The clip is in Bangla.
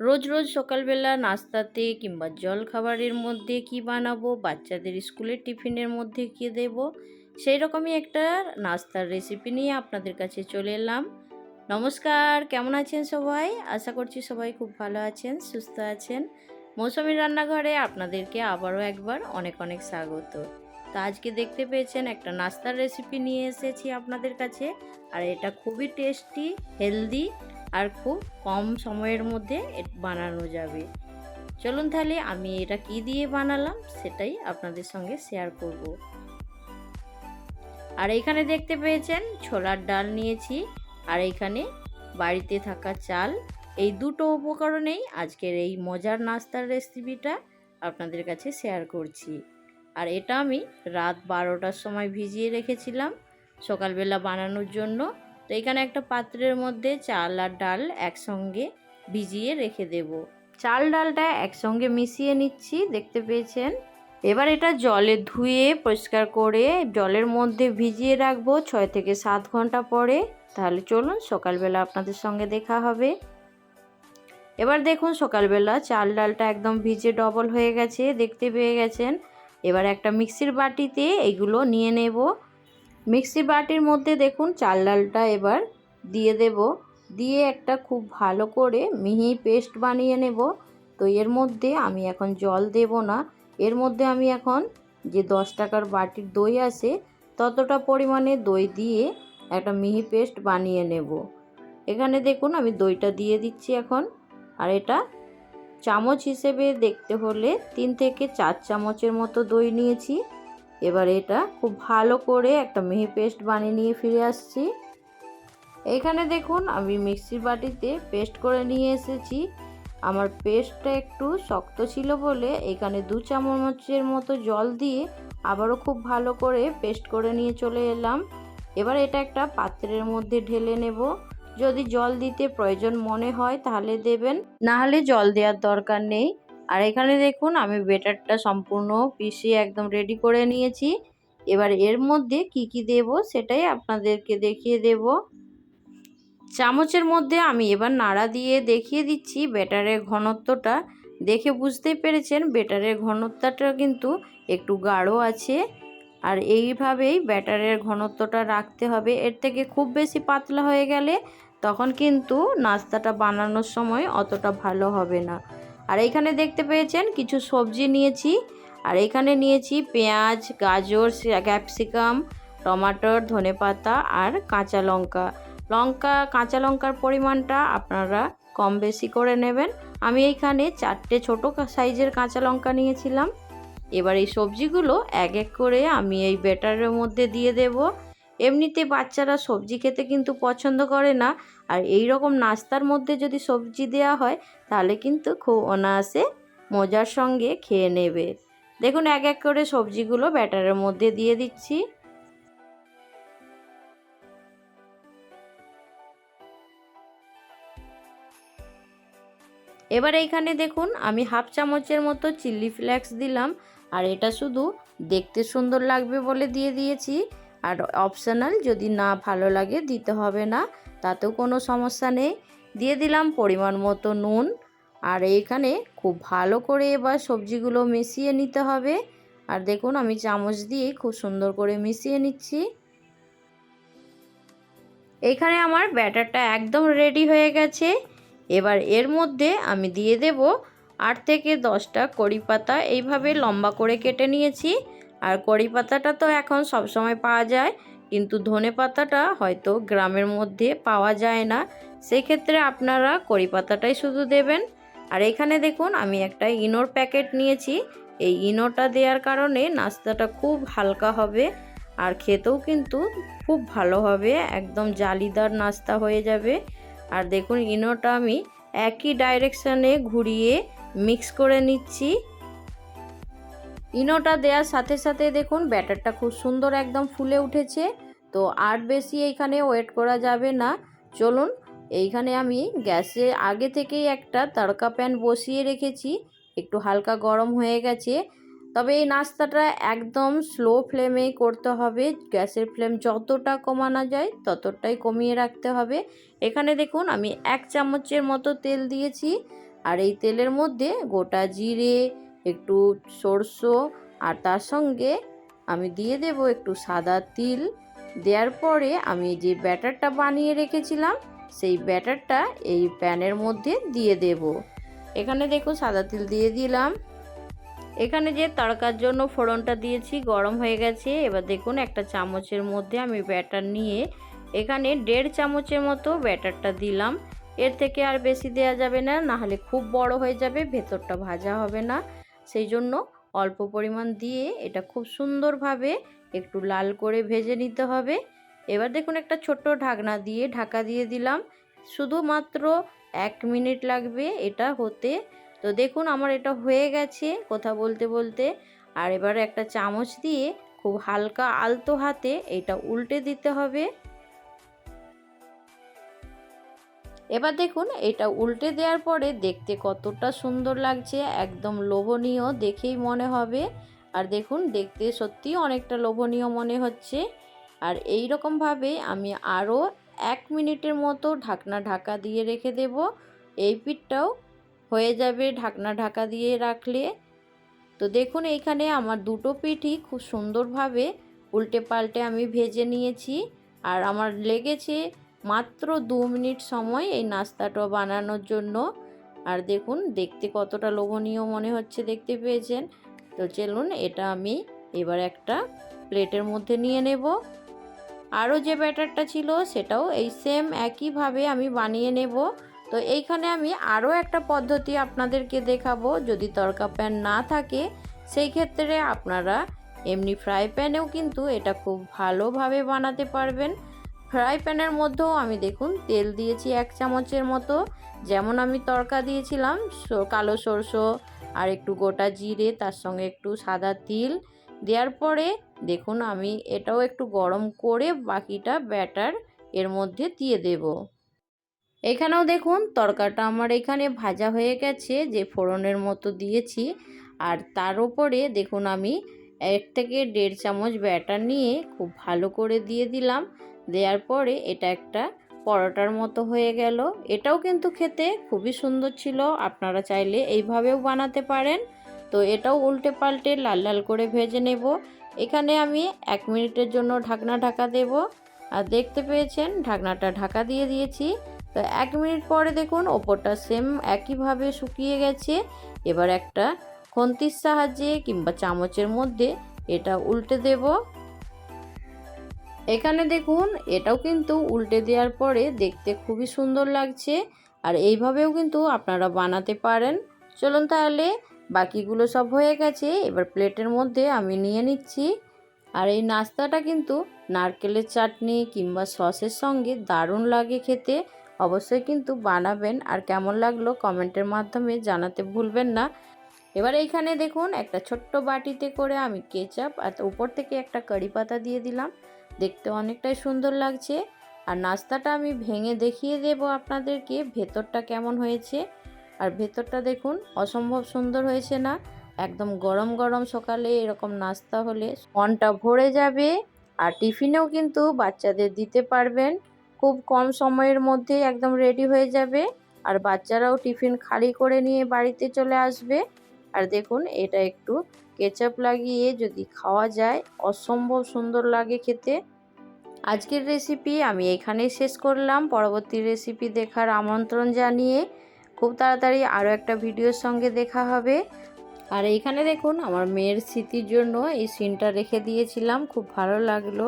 রোজ রোজ সকালবেলা নাস্তাতে কিংবা জল খাবারের মধ্যে কি বানাবো, বাচ্চাদের স্কুলের টিফিনের মধ্যে কি দেব, সেই রকমই একটা নাস্তার রেসিপি নিয়ে আপনাদের কাছে চলে এলাম। নমস্কার, কেমন আছেন সবাই? আশা করছি সবাই খুব ভালো আছেন, সুস্থ আছেন। মৌসুমী রান্নাঘরে আপনাদেরকে আবারও একবার অনেক অনেক স্বাগত। তো আজকে দেখতে পেয়েছেন একটা নাস্তার রেসিপি নিয়ে এসেছি আপনাদের কাছে, আর এটা খুবই টেস্টি হেলদি আর খুব কম সময়ের মধ্যে বানানো যাবে। চলুন তাহলে আমি এটা কি দিয়ে বানালাম সেটাই আপনাদের সঙ্গে শেয়ার করব। আর এখানে দেখতে পেয়েছেন ছোলার ডাল নিয়েছি আর এখানে বাড়িতে থাকা চাল। এই দুটো উপকরণেই আজকের এই মজার নাস্তার রেসিপিটা আপনাদের কাছে শেয়ার করছি। আর এটা আমি রাত বারোটার সময় ভিজিয়ে রেখেছিলাম। সকালবেলা বানানোর জন্য তো এখানে একটা পাত্রের মধ্যে চাল আর ডাল একসঙ্গে ভিজিয়ে রেখে দেব। চাল ডালটা একসঙ্গে মিশিয়ে নিচ্ছি, দেখতে পেয়েছেন? এবার এটা জলে ধুয়ে পরিষ্কার করে জলের মধ্যে ভিজিয়ে রাখব ছয় থেকে সাত ঘণ্টা পরে। তাহলে চলুন, সকালবেলা আপনাদের সঙ্গে দেখা হবে। এবার দেখুন, সকালবেলা চাল ডালটা একদম ভিজে ডবল হয়ে গেছে, দেখতে পেয়ে গেছেন? এবার একটা মিক্সির বাটিতে এগুলো নিয়ে নেব। মিক্সি বাটির মধ্যে দেখুন চাল ডালটা এবার দিয়ে দেব। দিয়ে একটা খুব ভালো করে মিহি পেস্ট বানিয়ে নেব। তো এর মধ্যে আমি এখন জল দেব না। এর মধ্যে আমি এখন যে দশ টাকার বাটির দই আছে, ততটা পরিমাণে দই দিয়ে একটা মিহি পেস্ট বানিয়ে নেব। এখানে দেখুন আমি দইটা দিয়ে দিচ্ছি এখন। আর এটা চামচ হিসেবে দেখতে হলে তিন থেকে চার চামচের মতো দই নিয়েছি। এবার এটা খুব ভালো করে একটা মিহি পেস্ট বানিয়ে নিয়ে ফিরে আসছি। এখানে দেখুন, আমি মিক্সির বাটিতে পেস্ট করে নিয়ে এসেছি। আমার পেস্টটা একটু শক্ত ছিল বলে এখানে দু চামচের মতো জল দিয়ে আবারও খুব ভালো করে পেস্ট করে নিয়ে চলে এলাম। এবার এটা একটা পাত্রের মধ্যে ঢেলে নেব। যদি জল দিতে প্রয়োজন মনে হয় তাহলে দেবেন, না হলে জল দেওয়ার দরকার নেই। আর এখানে দেখুন, আমি বেটারটা সম্পূর্ণ পিষিয়ে একদম রেডি করে নিয়েছি। এবার এর মধ্যে কি কি দেব সেটাই আপনাদেরকে দেখিয়ে দেব। চামচের মধ্যে আমি এবার নাড়া দিয়ে দেখিয়ে দিচ্ছি বেটারের ঘনত্বটা। দেখে বুঝতেই পেরেছেন, বেটারের ঘনত্বটা কিন্তু একটু গাঢ় আছে। আর এইভাবেই ব্যাটারের ঘনত্বটা রাখতে হবে। এর থেকে খুব বেশি পাতলা হয়ে গেলে তখন কিন্তু নাস্তাটা বানানোর সময় অতটা ভালো হবে না। আর এখানে দেখতে পেয়েছেন কিছু সবজি নিয়েছি। আর এখানে নিয়েছি পেঁয়াজ, গাজর ক্যাপসিকাম, টমাটোর ধনেপাতা আর কাঁচা লঙ্কা। লঙ্কা, কাঁচা লঙ্কার পরিমাণটা আপনারা কম বেশি করে নেবেন। আমি এইখানে চারটে ছোটো সাইজের কাঁচা লঙ্কা নিয়েছিলাম। এবার এই সবজিগুলো এক এক করে আমি এই ব্যাটারের মধ্যে দিয়ে দেব। এমনিতে বাচ্চারা সবজি খেতে কিন্তু পছন্দ করে না। আর এই রকম নাস্তার মধ্যে যদি সবজি দেওয়া হয়, তাহলে কিন্তু খুব অনায়াসে মজার সঙ্গে খেয়ে নেবে। দেখুন, এক এক করে সবজিগুলো ব্যাটারের মধ্যে দিয়ে দিচ্ছি। এবার এইখানে দেখুন, আমি হাফ চামচের মতো চিলি ফ্লেক্স দিলাম। আর এটা শুধু দেখতে সুন্দর লাগবে বলে দিয়ে দিয়েছি। আর অপশনাল যদি না ভালো লাগে দিতে হবে না, তাতেও কোনো সমস্যা নেই। দিয়ে দিলাম পরিমাণ মতো নুন। আর এইখানে খুব ভালো করে এবার সবজিগুলো মিশিয়ে নিতে হবে। আর দেখুন আমি চামচ দিয়ে খুব সুন্দর করে মিশিয়ে নিচ্ছি। এখানে আমার ব্যাটারটা একদম রেডি হয়ে গেছে। এবার এর মধ্যে আমি দিয়ে দেব আট থেকে দশটা কড়ি পাতা এইভাবে লম্বা করে কেটে নিয়েছি। আর কড়ি পাতাটা তো এখন সবসময় পাওয়া যায়, কিন্তু ধনে পাতাটা হয়তো গ্রামের মধ্যে পাওয়া যায় না। সেক্ষেত্রে আপনারা কড়ি পাতাটাই শুধু দেবেন। আর এখানে দেখুন, আমি একটা ইনোর প্যাকেট নিয়েছি। এই ইনোটা দেওয়ার কারণে নাস্তাটা খুব হালকা হবে আর খেতেও কিন্তু খুব ভালো হবে, একদম জালিদার নাস্তা হয়ে যাবে। আর দেখুন, ইনোটা আমি একই ডাইরেকশানে ঘুরিয়ে মিক্স করে নিচ্ছি। ইনোটা দেওয়ার সাথে সাথে দেখুন ব্যাটারটা খুব সুন্দর একদম ফুলে উঠেছে। তো আর বেশি এইখানে ওয়েট করা যাবে না। চলুন, এইখানে আমি গ্যাসে আগে থেকেই একটা তড়কা প্যান বসিয়ে রেখেছি। একটু হালকা গরম হয়ে গেছে। তবে এই নাস্তাটা একদম স্লো ফ্লেমে করতে হবে। গ্যাসের ফ্লেম যতটা কমানো যায় ততটাই কমিয়ে রাখতে হবে। এখানে দেখুন আমি এক চামচের মতো তেল দিয়েছি। আর এই তেলের মধ্যে গোটা জিরে একটু সরষো আর তার সঙ্গে আমি দিয়ে দেব একটু সাদা তিল। দেওয়ার পরে আমি যে ব্যাটারটা বানিয়ে রেখেছিলাম, সেই ব্যাটারটা এই প্যানের মধ্যে দিয়ে দেব। এখানে দেখো সাদা তিল দিয়ে দিলাম। এখানে যে তড়কার জন্য ফোড়নটা দিয়েছি, গরম হয়ে গেছে। এবার দেখুন একটা চামচের মধ্যে আমি ব্যাটার নিয়ে এখানে দেড় চামচের মতো ব্যাটারটা দিলাম। এর থেকে আর বেশি দেওয়া যাবে না, নাহলে খুব বড় হয়ে যাবে, ভেতরটা ভাজা হবে না। সেই জন্য অল্প পরিমাণ দিয়ে এটা খুব সুন্দরভাবে একটু লাল করে ভেজে নিতে হবে। এবার দেখুন একটা ছোট্ট ঢাকনা দিয়ে ঢাকা দিয়ে দিলাম। শুধুমাত্র এক মিনিট লাগবে এটা হতে। তো দেখুন আমার এটা হয়ে গেছে কথা বলতে বলতে। আর এবার একটা চামচ দিয়ে খুব হালকা আলতো হাতে এটা উল্টে দিতে হবে। এবার দেখুন, এটা উল্টে দেওয়ার পরে দেখতে কতটা সুন্দর লাগছে, একদম লোভনীয় দেখেই মনে হবে। আর দেখুন, দেখতে সত্যি অনেকটা লোভনীয় মনে হচ্ছে। আর এই রকমভাবে আমি আরও এক মিনিটের মতো ঢাকনা ঢাকা দিয়ে রেখে দেব। এই পিঠটাও হয়ে যাবে ঢাকনা ঢাকা দিয়ে রাখলে। তো দেখুন, এইখানে আমার দুটো পিঠই খুব সুন্দরভাবে উল্টে পাল্টে আমি ভেজে নিয়েছি। আর আমার লেগেছে মাত্র দু মিনিট সময় এই নাস্তাটা বানানোর জন্য। আর দেখুন, দেখতে কতটা লোভনীয় মনে হচ্ছে দেখতে পেয়েছেন। তো চলুন, এটা আমি এবার একটা প্লেটের মধ্যে নিয়ে নেব। আরও যে ব্যাটারটা ছিল, সেটাও এই সেম একইভাবে আমি বানিয়ে নেব। তো এইখানে আমি আরও একটা পদ্ধতি আপনাদেরকে দেখাবো। যদি তরকা প্যান না থাকে, সেই ক্ষেত্রে আপনারা এমনি ফ্রাই প্যানেও কিন্তু এটা খুব ভালোভাবে বানাতে পারবেন। ফ্রাই প্যানের মধ্যেও আমি দেখুন তেল দিয়েছি এক চামচের মতো। যেমন আমি তরকা দিয়েছিলাম কালো সরষো আর একটু গোটা জিরে, তার সঙ্গে একটু সাদা তিল। দেওয়ার পরে দেখুন আমি এটাও একটু গরম করে বাকিটা ব্যাটার এর মধ্যে দিয়ে দেব। এখানেও দেখুন তরকাটা আমার এখানে ভাজা হয়ে গেছে, যে ফোড়নের মতো দিয়েছি। আর তার উপরে দেখুন আমি এক থেকে দেড় চামচ ব্যাটার নিয়ে খুব ভালো করে দিয়ে দিলাম। দেওয়ার পরে এটা একটা পরোটার মতো হয়ে গেল। এটাও কিন্তু খেতে খুবই সুন্দর ছিল। আপনারা চাইলে এইভাবেও বানাতে পারেন। তো এটাও উল্টে পাল্টে লাল লাল করে ভেজে নেব। এখানে আমি এক মিনিটের জন্য ঢাকনা ঢাকা দেব। আর দেখতে পেয়েছেন, ঢাকনাটা ঢাকা দিয়ে দিয়েছি। তো এক মিনিট পরে দেখুন, ওপরটা সেম একইভাবে শুকিয়ে গেছে। এবার একটা খন্তির সাহায্যে কিংবা চামচের মধ্যে এটা উল্টে দেব। এখানে দেখুন, এটাও কিন্তু উল্টে দেওয়ার পরে দেখতে খুবই সুন্দর লাগছে। আর এইভাবেও কিন্তু আপনারা বানাতে পারেন। চলুন তাহলে, বাকিগুলো সব হয়ে গেছে। এবার প্লেটের মধ্যে আমি নিয়ে নিচ্ছি। আর এই নাস্তাটা কিন্তু নারকেলের চাটনি কিংবা সসের সঙ্গে দারুণ লাগে খেতে। অবশ্যই কিন্তু বানাবেন। আর কেমন লাগল কমেন্টের মাধ্যমে জানাতে ভুলবেন না। এবার এইখানে দেখুন, একটা ছোট্ট বাটিতে করে আমি কেচাপ আর উপর থেকে একটা কারি পাতা দিয়ে দিলাম। দেখতে অনেকটাই সুন্দর লাগছে। আর নাস্তাটা আমি ভেঙে দেখিয়ে দেব আপনাদেরকে ভেতরটা কেমন হয়েছে। আর ভেতরটা দেখুন, অসম্ভব সুন্দর হয়েছে না? একদম গরম গরম সকালে এরকম নাস্তা হলে মনটা ভরে যাবে। আর টিফিনেও কিন্তু বাচ্চাদের দিতে পারবেন। খুব কম সময়ের মধ্যে একদম রেডি হয়ে যাবে। আর বাচ্চারাও টিফিন খালি করে নিয়ে বাড়িতে চলে আসবে। আর দেখুন, এটা একটু কেচাপ লাগিয়ে যদি খাওয়া যায়, অসম্ভব সুন্দর লাগে খেতে। আজকের রেসিপি আমি এখানেই শেষ করলাম। পরবর্তী রেসিপি দেখার আমন্ত্রণ জানিয়ে খুব তাড়াতাড়ি আরও একটা ভিডিওর সঙ্গে দেখা হবে। আর এইখানে দেখুন, আমার মেয়ের স্মৃতির জন্য এই সিনটা রেখে দিয়েছিলাম। খুব ভালো লাগল।